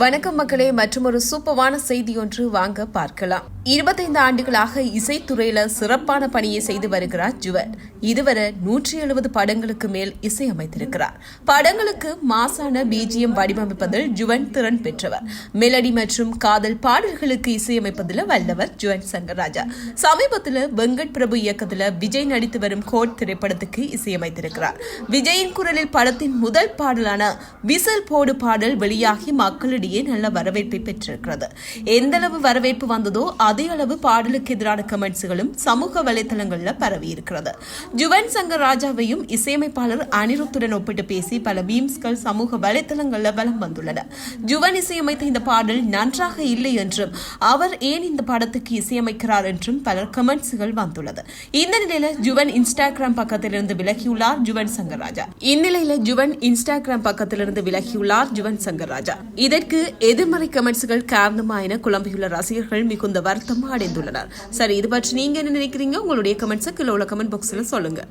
வணக்கம் மக்களே மற்றும் ஒரு சூப்பரான செய்தி ஒன்று வாங்க பார்க்கலாம். இருபத்தைந்து ஆண்டுகளாக இசைத்துறையில சிறப்பான பணியை செய்து வருகிறார் ஜுவர் இதுவரை நூற்றி எழுபது படங்களுக்கு மேல் இசையமைத்திருக்கிறார். படங்களுக்கு மாசான பிஜிஎம் வடிவமைப்பதில் ஜுவன் திறன் பெற்றவர். மெலடி மற்றும் காதல் பாடல்களுக்கு இசையமைப்பதில் வல்லவர் ஜுவன் சங்கர்ராஜா. சமீபத்தில் வெங்கட் பிரபு இயக்கத்தில் விஜய் நடித்து வரும் கோட் திரைப்படத்துக்கு இசையமைத்திருக்கிறார். விஜயின் குரலில் படத்தின் முதல் பாடலான விசல் போடு பாடல் வெளியாகி மக்களிடம் மக்களிடையே நல்ல வரவேற்பை பெற்றிருக்கிறது. எந்த அளவு வரவேற்பு வந்ததோ அதே அளவு பாடலுக்கு எதிரான கமெண்ட்ஸ்களும் சமூக வலைதளங்களில் பரவி இருக்கிறது. ஜுவன் சங்கர் ராஜாவையும் இசையமைப்பாளர் அனிருத்துடன் ஒப்பிட்டு பேசி பல மீம்ஸ்கள் சமூக வலைதளங்களில் வலம் வந்துள்ளன. ஜுவன் இசையமைத்த இந்த பாடல் நன்றாக இல்லை என்றும் அவர் ஏன் இந்த படத்துக்கு இசையமைக்கிறார் என்றும் பலர் கமெண்ட்ஸ்கள் வந்துள்ளது. இந்த நிலையில ஜுவன் இன்ஸ்டாகிராம் பக்கத்திலிருந்து விலகியுள்ளார் ஜுவன் சங்கர் ராஜா. இந்நிலையில ஜுவன் இன்ஸ்டாகிராம் பக்கத்திலிருந்து விலகியுள்ளார் ஜுவன் சங்கர் ராஜா. இதற்கு இதற்கு எதிர்மறை கமெண்ட்ஸ்கள் காரணமா என குழம்பியுள்ள ரசிகர்கள் மிகுந்த வருத்தமாக அடைந்துள்ளனர் சரி இது பற்றி நீங்க என்ன நினைக்கிறீங்க? உங்களுடைய கமெண்ட்ஸை கீழே உள்ள கமெண்ட் பாக்ஸில் சொல்லுங்க.